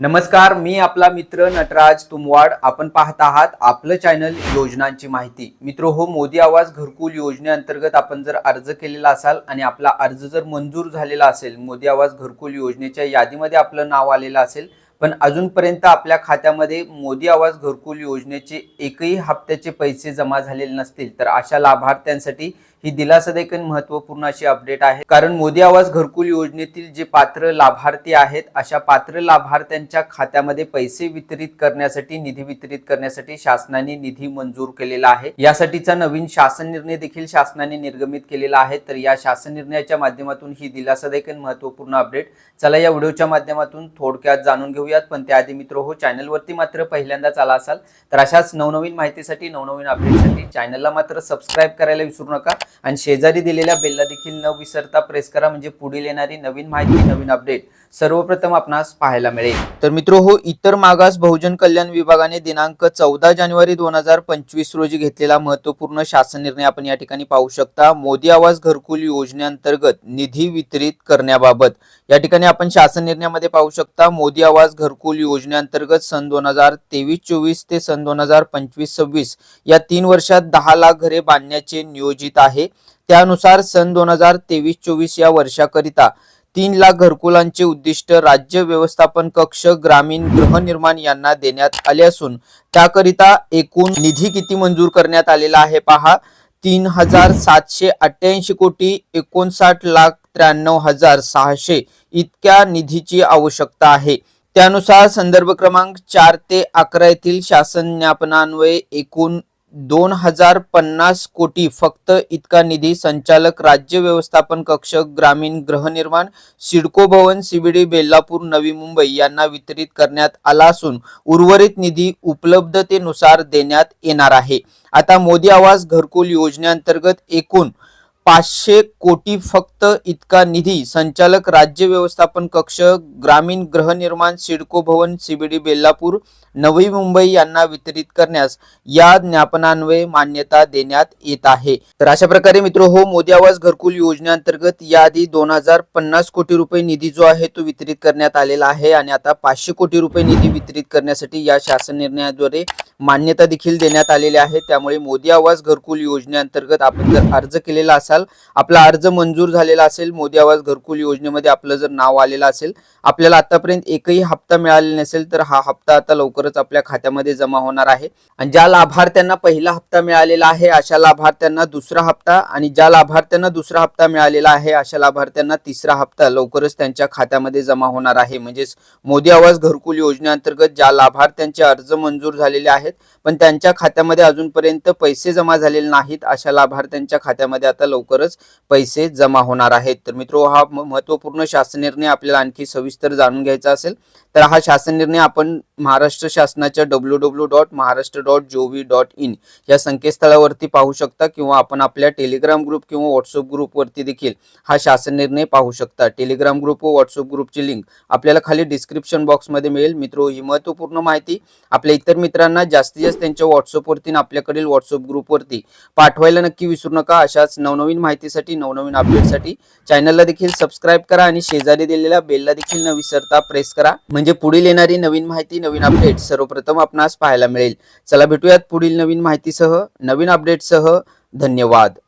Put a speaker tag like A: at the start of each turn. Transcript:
A: नमस्कार मी आपला मित्र नटराज तुमवाड. आपण पाहत आहात आपलं चॅनल योजनांची माहिती. मित्र हो मोदी आवाज घरकुल योजनेअंतर्गत आपण जर अर्ज केलेला असाल आणि आपला अर्ज जर मंजूर झालेला असेल मोदी आवाज घरकुल योजनेच्या यादीमध्ये आपलं नाव आलेलं असेल पण अजूनपर्यंत आपल्या खात्यामध्ये मोदी आवाज घरकुल योजनेचे एकही हप्त्याचे पैसे जमा झालेले नसतील तर अशा लाभार्थ्यांसाठी ही दिलासादायक आणि महत्त्वपूर्ण अशी अपडेट आहे. कारण मोदी आवाज घरकुल योजनेतील जे पात्र लाभार्थी आहेत अशा पात्र लाभार्थ्यांच्या खात्यामध्ये पैसे वितरित करण्यासाठी निधी वितरित करण्यासाठी शासनाने निधी मंजूर केलेला आहे. यासाठीचा नवीन शासन निर्णय देखील शासनाने निर्गमित केलेला आहे. तर या शासन निर्णयाच्या माध्यमातून ही दिलासादायक आणि महत्त्वपूर्ण अपडेट चला या व्हिडिओच्या माध्यमातून थोडक्यात जाणून घेऊया. घेऊयात पण त्याआधी मित्र हो चॅनलवरती मात्र पहिल्यांदाच आला असाल तर अशाच नवनवीन माहितीसाठी नवनवीन अपडेटसाठी चॅनलला मात्र सबस्क्राईब करायला विसरू नका आणि शेजारी दिलेल्या बेलला देखील न विसरता प्रेस करा म्हणजे पुढील येणारी नवीन माहिती नवीन अपडेट सर्वप्रथम आपणास पाहायला मिळेल. तर मित्र हो इतर मागास बहुजन कल्याण विभागाने दिनांक चौदा जानेवारी दोन हजार पंचवीस रोजी घेतलेला महत्त्वपूर्ण शासन निर्णय आपण या ठिकाणी पाहू शकता. मोदी आवास घरकुल योजनेअंतर्गत निधी वितरित करण्याबाबत. या ठिकाणी आपण शासन निर्णयामध्ये पाहू शकता मोदी आवाज घरकुल योजनेअंतर्गत सन दोन हजार तेवीस चोवीस ते सन दोन हजार पंचवीस सव्वीस या तीन वर्षात दहा लाख घरे बांधण्याचे नियोजित आहे. त्यानुसार सन दोन हजार तेवीस चोवीस या वर्षाकरिता तीन लाख घरकुलांचे उद्दिष्ट राज्य व्यवस्थापन कक्ष ग्रामीण गृहनिर्माण यांना देण्यात आले असून त्याकरिता एकूण निधी किती मंजूर करण्यात आलेला आहे पहा. तीन हजार सातशे अठ्ठ्याऐंशी कोटी एकोणसाठ लाख त्र्याण्णव हजार सहाशे इतक्या निधीची आवश्यकता आहे. त्यानुसार संदर्भ क्रमांक चार ते अकरा येथील शासन ज्ञापनान्वये एकूण दोन हजार पन्नास कोटी फक्त इतका निधी संचालक राज्य व्यवस्थापन कक्ष ग्रामीण गृहनिर्माण सिडको भवन सीबीडी बेल्लापूर नवी मुंबई यांना वितरित करण्यात आला असून उर्वरित निधी उपलब्धतेनुसार देण्यात येणार आहे. आता मोदी आवास घरकुल योजनेअंतर्गत एकूण पाचशे कोटी फक्त इतका निधी संचालक राज्य व्यवस्थापन कक्ष ग्रामीण गृहनिर्माण सिडको भवन सीबीडी बेल्लापूर नवी मुंबई यांना वितरित करण्यास या ज्ञापनान्वये मान्यता देण्यात येत आहे. तर अशा प्रकारे मित्र हो मोदी आवास घरकुल योजनेअंतर्गत याआधी दोन हजार पन्नास कोटी रुपये निधी जो आहे तो वितरित करण्यात आलेला आहे आणि आता पाचशे कोटी रुपये निधी वितरित करण्यासाठी या शासन निर्णयाद्वारे मान्यता देखील देण्यात आलेली आहे. त्यामुळे मोदी आवास घरकुल योजनेअंतर्गत आपण जर अर्ज केलेला असाल आपला अर्ज मंजूर झालेला असेल मोदी आवास घरकुल योजनेमध्ये आपलं जर नाव आलेलं असेल आपल्याला आतापर्यंत एकही हप्ता मिळालेला नसेल तर हा हप्ता आता लवकरच आपल्या खात्यामध्ये जमा होणार आहे. आणि ज्या लाभार्थ्यांना पहिला हप्ता मिळालेला आहे अशा लाभार्थ्यांना दुसरा हप्ता आणि ज्या लाभार्थ्यांना दुसरा हप्ता मिळालेला आहे अशा लाभार्थ्यांना तिसरा हप्ता लवकरच त्यांच्या खात्यामध्ये जमा होणार आहे. म्हणजेच मोदी आवास घरकुल योजनेअंतर्गत ज्या लाभार्थ्यांचे अर्ज मंजूर झालेले आहेत पण त्यांच्या खात्यामध्ये अजूनपर्यंत पैसे जमा झालेले नाहीत अशा लाभार्थ्यांच्या खात्यामध्ये आता लवकरच पैसे जमा होणार आहेत. तर मित्र हा महत्त्वपूर्ण शासन निर्णय आपल्याला आणखी सविस्तर जाणून घ्यायचा असेल तर हा शासन निर्णय आपण महाराष्ट्र शासनाच्या W W dot Maharashtra dot G V dot in या संकेतस्थळावरती पाहू शकता किंवा आपण आपल्या टेलिग्राम ग्रुप किंवा व्हॉट्सअप ग्रुपवरती देखील हा शासन निर्णय पाहू शकता. टेलिग्राम ग्रुप व व्हॉट्सअप ग्रुपची लिंक आपल्याला खाली डिस्क्रिप्शन बॉक्समध्ये मिळेल. मित्रो ही महत्त्वपूर्ण माहिती आपल्या इतर मित्रांना जास्तीत जास्त त्यांच्या व्हॉट्सअपवरती आणि आपल्याकडील व्हॉट्सअप ग्रुपवरती पाठवायला नक्की विसरू नका. अशाच नवनवीन माहितीसाठी नवनवीन अपडेटसाठी चॅनलला देखील सबस्क्राईब करा आणि शेजारी दिलेल्या बेलला देखील न विसरता प्रेस करा. म्हणजे पुढील येणारी नवीन माहिती नवीन अपडेट सर्वप्रथम आपणास पाहायला मिळेल. चला भेटूयात पुढील नवीन माहितीसह नवीन अपडेटसह धन्यवाद.